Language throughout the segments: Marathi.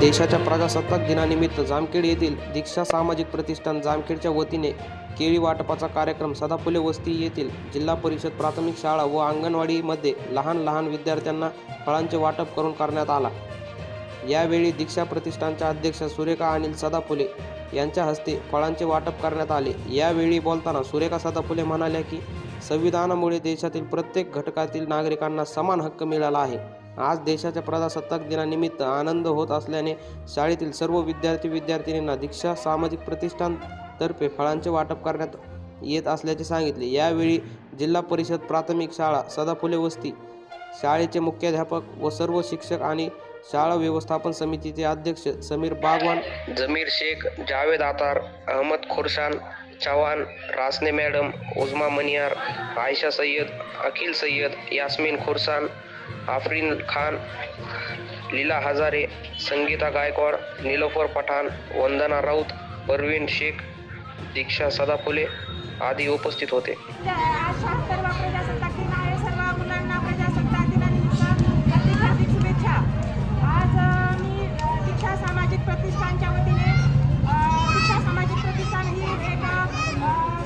देशाच्या प्रजासत्ताक दिनानिमित्त जामखेड येथील दीक्षा सामाजिक प्रतिष्ठान जामखेडच्या वतीने केळी वाटपाचा कार्यक्रम सदाफुले वस्ती येथील जिल्हा परिषद प्राथमिक शाळा व अंगणवाडीमध्ये लहान लहान विद्यार्थ्यांना फळांचे वाटप करून करण्यात आला. यावेळी दीक्षा प्रतिष्ठानच्या अध्यक्ष सुरेखा अनिल सदाफुले यांच्या हस्ते फळांचे वाटप करण्यात आले. यावेळी बोलताना सुरेखा सदाफुले म्हणाल्या की संविधानामुळे देशातील प्रत्येक घटकातील नागरिकांना समान हक्क मिळाला आहे. आज देशाच्या प्रजासत्ताक दिनानिमित्त आनंद होत असल्याने शाळेतील सर्व विद्यार्थी विद्यार्थिनींना दीक्षा सामाजिक प्रतिष्ठान तर्फे फळांचे वाटप करण्यात येत असल्याचे सांगितले. यावेळी जिल्हा परिषद प्राथमिक शाळा सदाफुले वस्ती शाळेचे मुख्याध्यापक व सर्व शिक्षक आणि शाळा व्यवस्थापन समितीचे अध्यक्ष समीर बागवान जमीर शेख जावेद आतार अहमद खुर्शान चव्हाण रासने मॅडम उजमा मनियार आयशा सय्यद अखिल सय्यद यास्मिन खुर्सान आफरीन खान लीला हजारे संगीता गायकवाड निलोफर पठाण वंदना राऊत परवीन शेख दीक्षा सदाफुले आदी उपस्थित होते.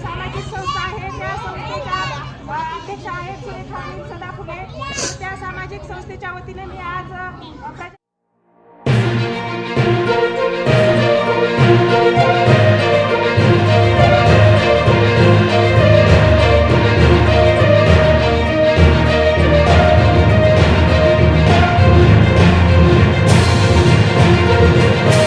सामाजिक संस्था आहे. त्या संस्थेच्या अध्यक्ष आहेत सुरेखा सदाफुले. संस्थेच्या वतीने मी आज